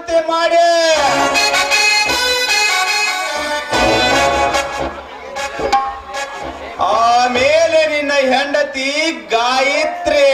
ಮಾಡುವಂತೆ ಮಾಡಿ. ಆಮೇಲೆ ನಿನ್ನ ಹೆಂಡತಿ ಗಾಯತ್ರಿ.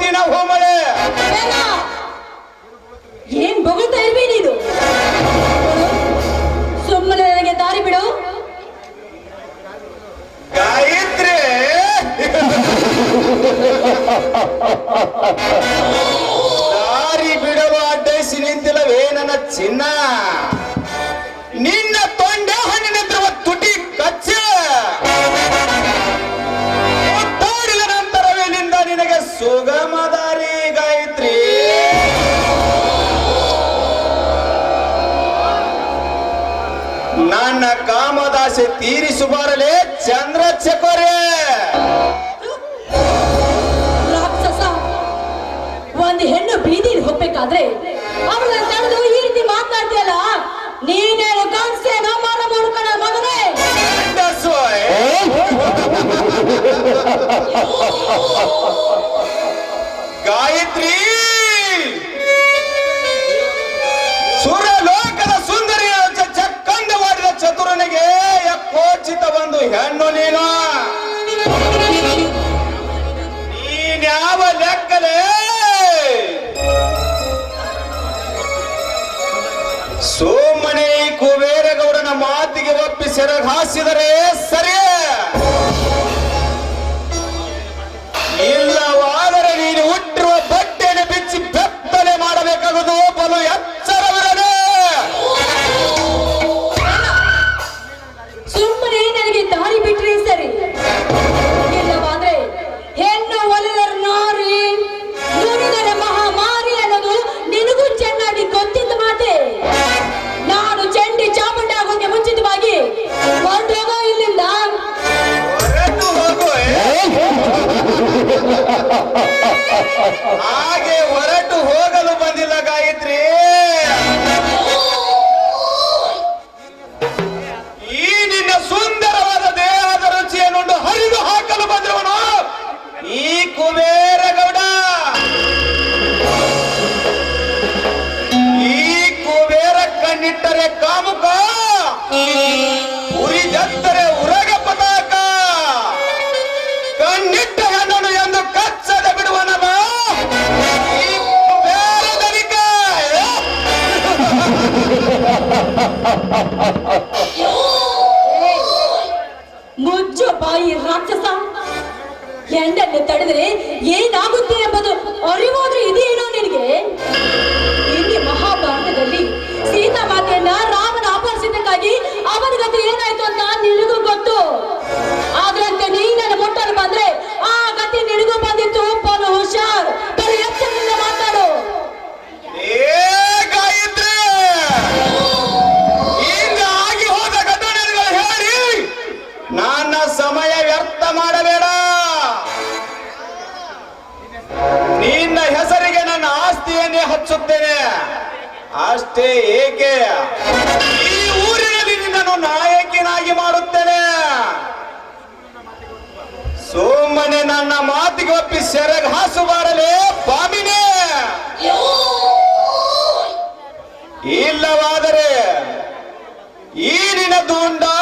ದಿನ ಹೋಮಳೆ. ಏನ್? ಬೊಗಳ್ತಾ ಇರ್ಬಿ ನೀನು? ಸುಮ್ಮನೆ ನನಗೆ ದಾರಿ ಬಿಡು. ಗಾಯತ್ರಿ. ದಾರಿ ಬಿಡುವ ಅಡ್ಡೈಸಿ ನಿಂತಿಲ್ಲವೇ ನನ್ನ ಚಿನ್ನ? ನಿನ್ನ ನನ್ನ ಕಾಮದಾಸೆ ತೀರಿಸು ಬರಲೇ ಚಂದ್ರ ಚಕೋರೆ. ರಾಕ್ಷಸ ಒಂದು ಹೆಣ್ಣು ಬೀದಿಲಿ ಹೋಗ್ಬೇಕಾದ್ರೆ ಅವಳ ನಡೆದು ಈ ರೀತಿ ಮಾತನಾಡ್ತೀಯಲ್ಲ ನೀನೇ ಕಾಣಿಸ್ತೇನ ಮಾಡ ಮಾಡ್ಕೊಳ ಮಗನೇ. ಗಾಯತ್ರಿ. ಸುರಲೋಕ. ಅವನಿಗೆ ಯಕ್ಕೋಚಿತ ಬಂದು ಹೆಣ್ಣು ನೀನು. ನೀನ್ಯಾವ ಲೆಕ್ಕಲೇ? ಸೋಮನೆ ಕುಬೇರಗೌಡನ ಮಾತಿಗೆ ಒಪ್ಪಿ ಸೆರಗ ಹಾಸಿದರೆ ಸರಿ ಇಲ್ಲ. கொண்டார்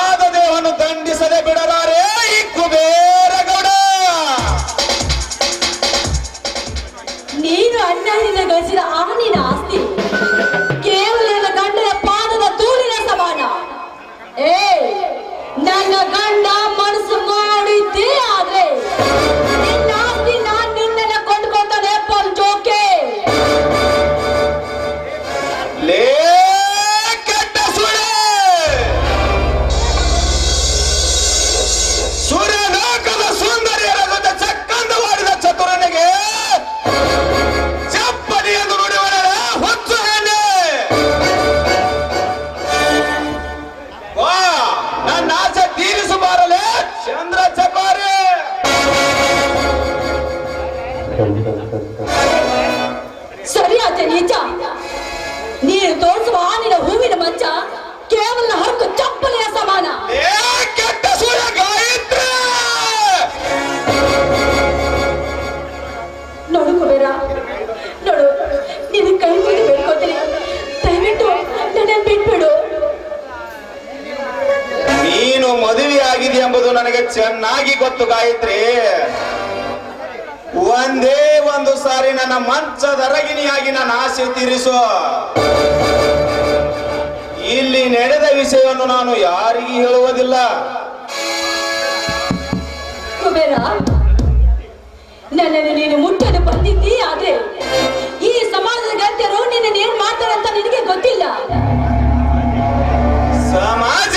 ಎಂಬುದು ನನಗೆ ಚೆನ್ನಾಗಿ ಗೊತ್ತು ಗಾಯತ್ರಿ. ಒಂದೇ ಒಂದು ಸಾರಿ ನನ್ನ ಮಂಚದ ರಗಿನಿಯಾಗಿ ನನ್ನ ಆಸೆ ತೀರಿಸು. ಇಲ್ಲಿ ನಡೆದ ವಿಷಯವನ್ನು ನಾನು ಯಾರಿಗೂ ಹೇಳುವುದಿಲ್ಲ. ನನ್ನನ್ನು ನೀನು ಮುಟ್ಟಲು ಬಂದಿದ್ದೀ ಆದ್ರೆ ಈ ಸಮಾಜದ ಗದ್ಯರು ನಿನ್ನ ಏನ್ ಮಾಡ್ತಾರೆ ನಿನಗೆ ಗೊತ್ತಿಲ್ಲ. ಸಮಾಜ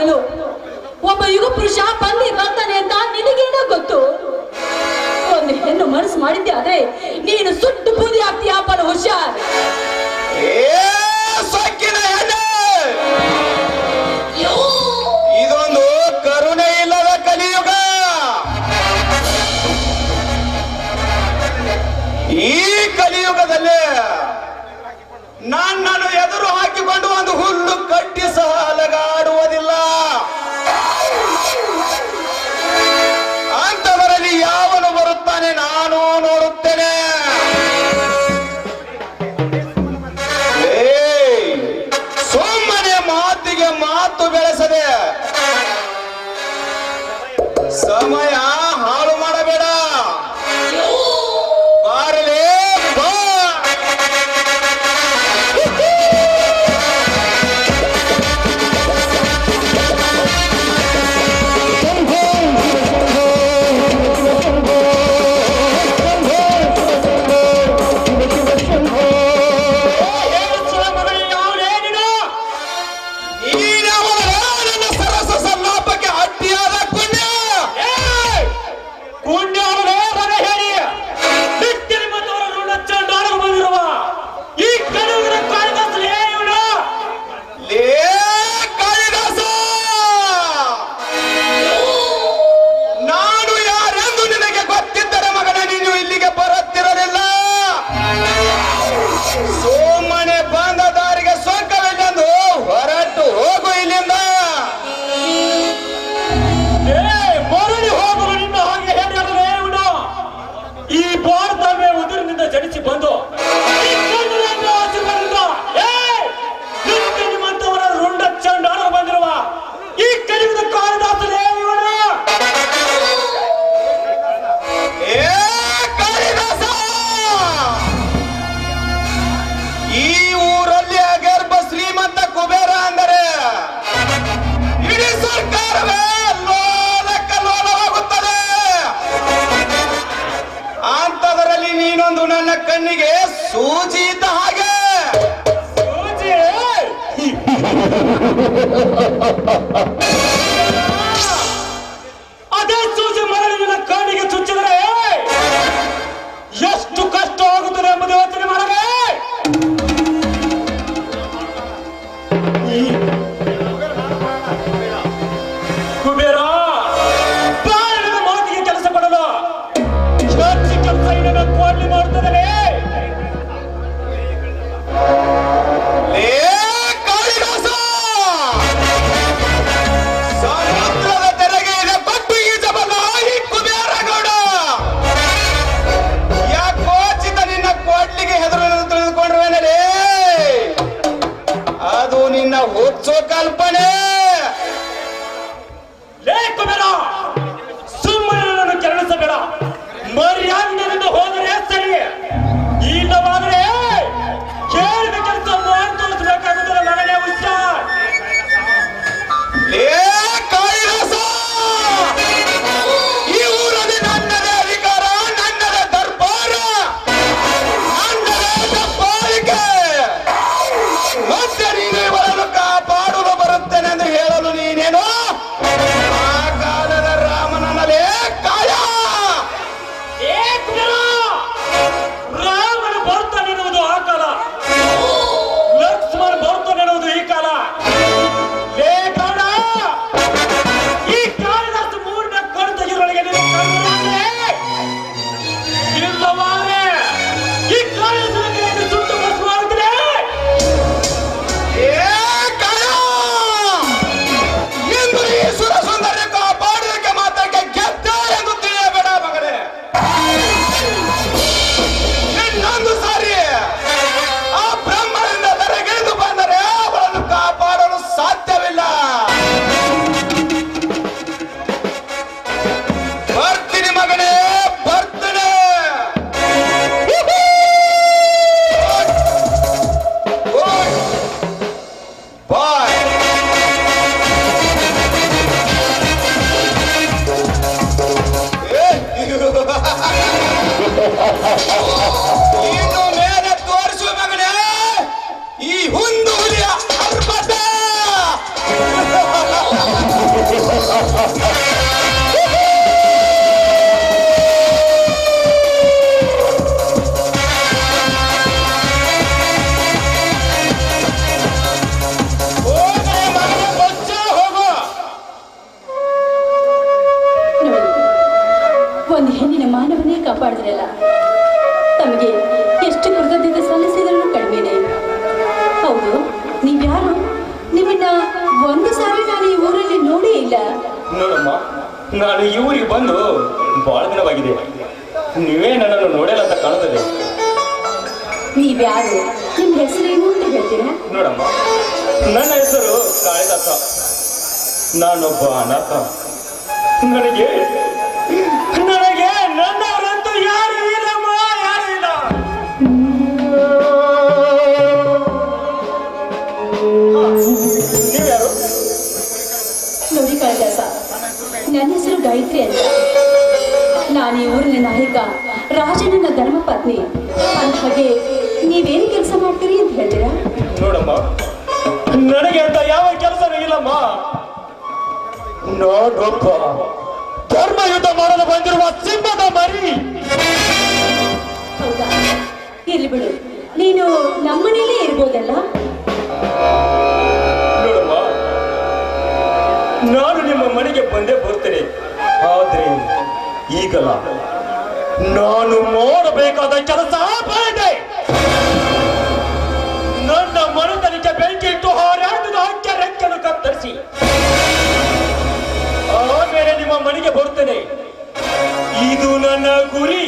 ಬದಲು ಒಬ್ಬ ಯುಗ ಪುರುಷ ಬಂದಿ ಬರ್ತಾನೆ ಅಂತ ನಿನಗೇನ ಗೊತ್ತು? ಒಂದು ಹೆಣ್ಣು ಮನಸ್ಸು ಮಾಡಿದ್ದೆ ಆದ್ರೆ ನೀನು ಸುಟ್ಟು ಬೂದಿ ಆಗ್ತೀಯ ಅಪ್ಪನ ಹುಷಾರ್. ಇದೊಂದು ಕರುಣೆ ಇಲ್ಲದ ಕಲಿಯುಗ! ಈ ಕಲಿಯುಗದಲ್ಲಿ ನಾನು Ha ha ha ha ha ha! Lê! ಒಂದು ಹೆಣ್ಣಿನ ಮಾನವನೇ ಕಾಪಾಡಿದ್ರಲ್ಲ? ತಮಗೆ ಎಷ್ಟು ಕೃತಜ್ಞತೆ ಸಲ್ಲಿಸಿದ್ರೂ ಕಡಿಮೆನೆ. ಹೌದು ನೀವ್ಯಾರು? ನಿಮ್ಮನ್ನ ಒಂದು ಸಾರಿ ನಾನು ಈ ಊರಲ್ಲಿ ನೋಡಿ ಇಲ್ಲ. ನೋಡಮ್ಮ ನಾನು ಈ ಊರಿಗೆ ಬಂದು ಬಹಳ ದಿನವಾಗಿದೆ. ನೀವೇ ನನ್ನನ್ನು ನೋಡಲ್ಲ ಅಂತ ಕಾಣುತ್ತದೆ. ನೀವ್ಯಾರು? ನಿಮ್ಮ ಹೆಸರೇನು ಅಂತ ಹೇಳ್ತೀರಾ? ನೋಡಮ್ಮ ನನ್ನ ಹೆಸರು ಕಾಳಿದಾಸ. ನಾನೊಬ್ಬ ಅನಾಥ. ನನಗೆ ಪತ್ನಿ. ಹಾಗೆ ನೀವೇನು ಕೆಲಸ ಮಾಡ್ತೀರಿ ಅಂತ ಹೇಳ್ತೀರಾ? ನೋಡಮ್ಮ ನನಗೆ ಅಂತ ಯಾವ ಕೆಲಸ ಇಲ್ಲಮ್ಮ. ಧರ್ಮ ಯುದ್ಧ ಮಾಡಲು ಬಂದಿರುವ ಸಿಂಹದ ಮರಿ. ಬಾಡಿ ಇಲ್ಲಿ ಬಿಡು. ನೀನು ನಮ್ಮನೇಲಿ ಇರ್ಬೋದಲ್ಲ? ನೋಡಮ್ಮ ನಾನು ನಿಮ್ಮ ಮನೆಗೆ ಬಂದೇ ಬರ್ತೇನೆ. ಆದ್ರೆ ಈಗಲ್ಲ. ನಾನು ಮಾಡಬೇಕಾದ ಕೆಲಸ ಬೇಡ ನನ್ನ ಮನತನಿಗೆ ಬೆಂಕಿ ಇಟ್ಟು ಹಾರಾಟದ ಹಚ್ಚ ರೆಕ್ಕನ್ನು ಕತ್ತರಿಸಿ. ಆಮೇಲೆ ನಿಮ್ಮ ಮನೆಗೆ ಬರುತ್ತೇನೆ. ಇದು ನನ್ನ ಗುರಿ.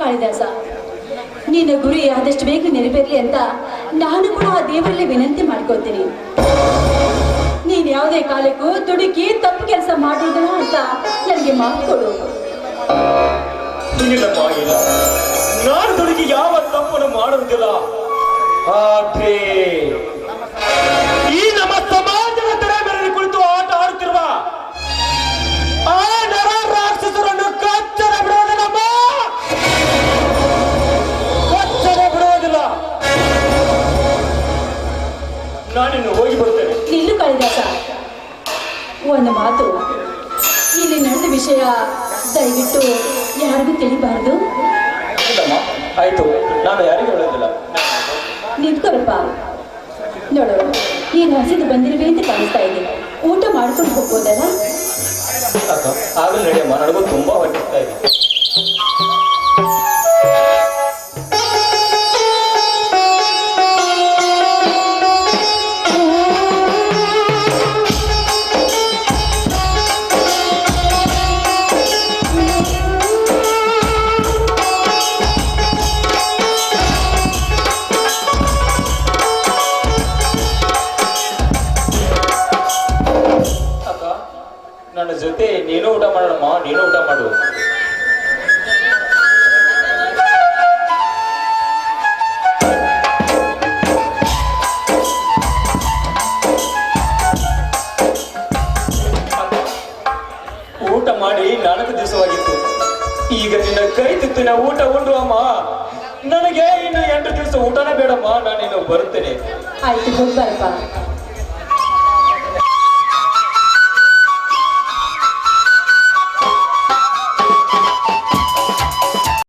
ಕಾಳಿದಾಸ, ನಿನ್ನ ಗುರಿ ಆದಷ್ಟು ಬೇಗ ನೆರವೇರಲಿ ಅಂತ ನಾನು ಕೂಡ ಆ ದೇವರಲ್ಲಿ ವಿನಂತಿ ಮಾಡ್ಕೋತೀನಿ ನೀನ್ ಯಾವುದೇ ಕಾಲಕ್ಕೂ ತುಡುಕಿ ತಪ್ಪು ಕೆಲಸ ಮಾಡಿದ್ರು ಅಂತ ನನಗೆ ಮಾತು ಕೊಡು. ಇಲ್ಲಮ್ಮ ಇಲ್ಲ ನಾನು ತುಡುಕಿ ಯಾವ ತಪ್ಪನ್ನು ಮಾಡುವುದಿಲ್ಲ. ಈ ನಮ್ಮ ಸಮಾಜದ ತೆರೆ ಮೇಲೆ ಕುಳಿತು ಆಟ ಆಡುತ್ತಿರುವ ಆ ನರ ರಾಕ್ಷಸರನ್ನು ಕಚ್ಚರ ಬಿಡೋದಿಲ್ಲಮ್ಮ ಕಚ್ಚರ ಬಿಡುವುದಿಲ್ಲ ನಾನಿನ್ನು ಒಂದು ಮಾತು ಇಲ್ಲಿ ನಡೆದ ವಿಷಯ ದಯವಿಟ್ಟು ಯಾರಿಗೂ ತಿಳಿಬಾರ್ದು? ಆಯ್ತು. ನಾನು ಯಾರಿಗೂ ಹೇಳೋದಿಲ್ಲ. ನಿಂತ್ಕೊರಪ್ಪ. ನೋಡು ಈಗ ಹಸಿದು ಬಂದಿರುವೆ ಅಂತ ಕಾಣಿಸ್ತಾ ಇದೆ. ಊಟ ಮಾಡ್ಕೊಂಡು ಹೋಗ್ಬೋದಲ್ಲ? ಆಗಲೇ ನಡೆಯಮ್ಮ. ನನಗೂ ತುಂಬಾ ಹೊಟ್ಟಿಸ್ತಾ ಇದೆ. ನನ್ನ ಜೊತೆ ನೀನು ಊಟ ಮಾಡೋಣಮ್ಮ ನೀನು ಊಟ ಮಾಡು. ಊಟ ಮಾಡಿ ನಾಲ್ಕು ದಿವಸವಾಗಿತ್ತು. ಈಗ ನಿನ್ನ ಕೈ ನಾ ಊಟ ಉಂಡು, ಅಮ್ಮ. ನನಗೆ ಇನ್ನು ಎಂಟು ದಿವಸ ಊಟನೇ ಬೇಡಮ್ಮ, ನಾನಿನ್ನು ಬರುತ್ತೇನೆ. ಆಯ್ತು ಹೋಗ್ಬಾರಪ್ಪ